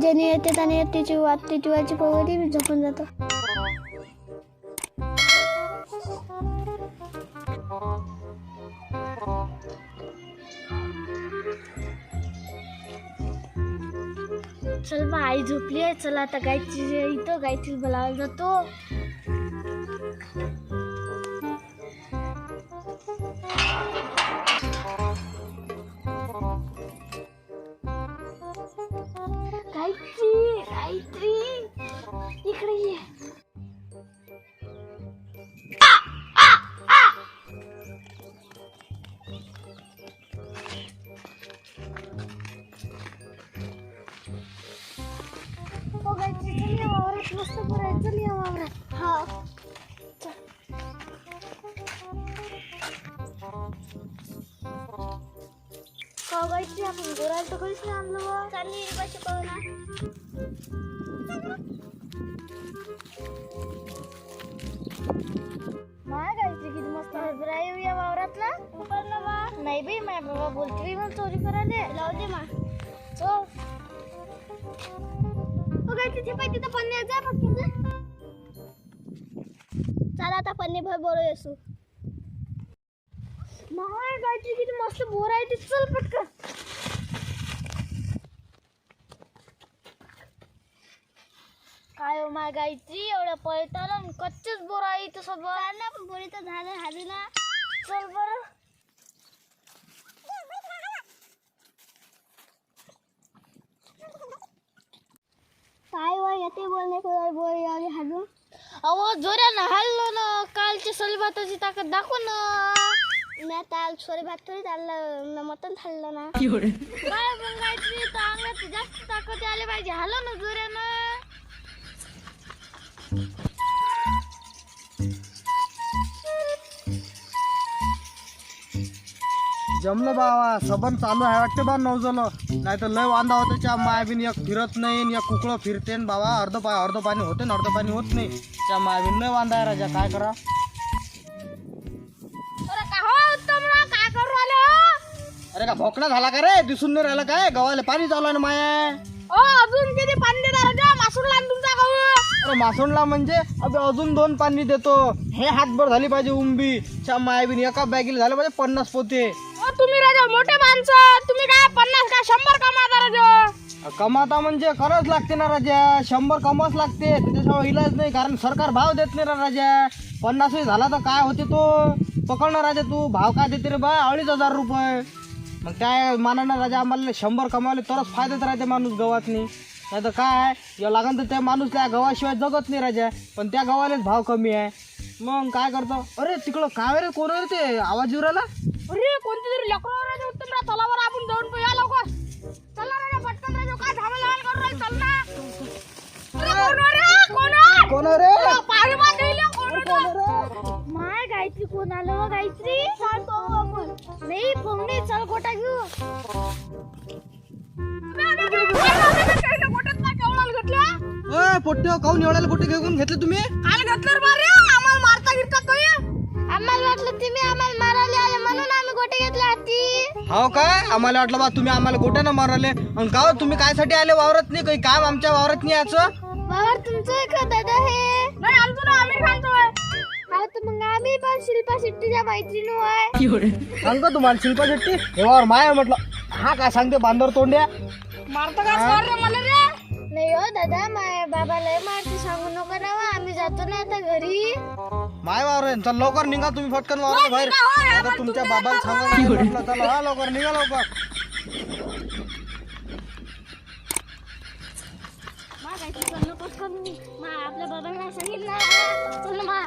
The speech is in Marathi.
ज्याने येते त्याने तिची वाट तिची वाची पवली मी झोपून जातो. चल बा आई झोपली आहे. चला आता गायची इथं गायची बोलायला जातो. वावरात मस्त चल. या वावरात हा का आपण गोरायला तर कधीच नाही आणलं चालली पाहिजे पाहू माय किती मस्त हरभरा येऊ या वावरातला उपरला बा नाही बाई माय बाबा बोलते मला चोरी करायला लावू मा चो हो गायत्री ते पाहिजे तिथं पन्ने जा फक्त चला आता पन्ने भर बोलू येसू. माय गायत्री किती मस्त बोर आहे ते चल पटकन. काय हो माय गायत्री एवढ्या पळताला कच्चेच बोर आहे इथं सोबत ना पण बोरी तर झालं ना चल बरं काय वा येते बोलणे कोणाला बोरी आली हालून अहो जोरानं हल्लो ना कालच्या सलभाताची ताकद दाखव ना मी ताल सोरे भात थोडी चाललं मी मटण खाल्लं ना काय पण गायत्री तर अंगात जास्त ताकद आली पाहिजे हल्लो ना जोरानं जमलं बाबा सबन चालू आहे वाटते बा नवजलं. नाही तर लय वांदा होते त्या मायाबीन एक फिरत नाही एक कुकडं फिरते बाबा अर्ध पा अर्ध पाणी होते न अर्ध पाणी होत नाही. त्या मायाबीन लय वांदा आहे राजा काय करा? अरे का हो हो? अरे का भोकणा झाला का रे? दिसून नाही राहिलं काय? गव्हाला पाणी चालू आहे ना माया? ओ अजून किती पाणी देणार लान तुमचा गहू? मासोंडला म्हणजे अबे अजून दोन पाणी देतो. हे हातभर झाली पाहिजे उंबी. त्या मायाबीन एका बॅगीला झालं पाहिजे पन्नास पोते. तुम्ही राजा मोठे माणसं. तुम्ही काय पन्नास का शंभर कमाता राजा? कमाता म्हणजे खरंच लागते ना राजा. शंभर कमावच लागते. त्याच्याशिवाय इलाज नाही कारण सरकार भाव देत नाही ना राजा. पन्नास झाला तर काय होते तो? पकडणार राजा तू. भाव काय देते रे बा? अडीच हजार रुपये. मग त्या मानानं राजा आम्हाला शंभर कमावले तरच फायद्यात राहते माणूस गव्हातनी. नाही तर काय? या लागन तर त्या माणूस त्या गव्हाशिवाय जगत नाही राजा. पण त्या गव्हालाच भाव कमी आहे. मग काय करतो? अरे तिकडं काय रे? कोण रे ते? आवाज येऊ राहिला? अरे कोणते तरी लेकरं राजा उत्तम तलावर आपण जाऊन पाहूया लवकर. चला राजा पटकन राजा काय धावल धावल करू राहिले चल ना. अरे कोण रे? कोण कोण रे? पाणी बांधलेलं कोण माय गायत्री कोण आलं व गायत्री सांगतो आपण. नाही फोंगणे चल गोटा घेऊ. ओय पोट्टे काऊन एवढ्याला कुठे घेऊन घेतले तुम्ही? आम्हाला वाटलं तुम्ही आम्हाला मारायला आले म्हणून आम्ही गोटे घेतले हाती हो काय? आम्हाला वाटलं बा तुम्ही आम्हाला गोट्यानं मारले आणि का हो, तुम्ही काय साठी आले? वावरत नाही काही? काम आमच्या वावरत नाही याचं? बाबा तुमचं आहे का दादा हे? नाही आमचं ना आम्ही खातोय हा तर मग आम्ही पण शिल्पा शेट्टीच्या मैत्रीण आहे सांग का तुम्हाला शिल्पा शेट्टी हे वावर माय म्हटलं. हा काय सांगते बांधवर तोंड्या? मारता का रे मला नाही हो दादा माय बाबा लय मारते सांगू नको ना वा, आम्ही जातो ना आता घरी. माय वावर आहे चल लवकर निघा तुम्ही फटकन वावर बाहेर. आता तुमच्या बाबाला सांगा म्हटलं चला हा लवकर निघा लवकर. मा मा आपल्या बाबांना सांगितलं. चल मा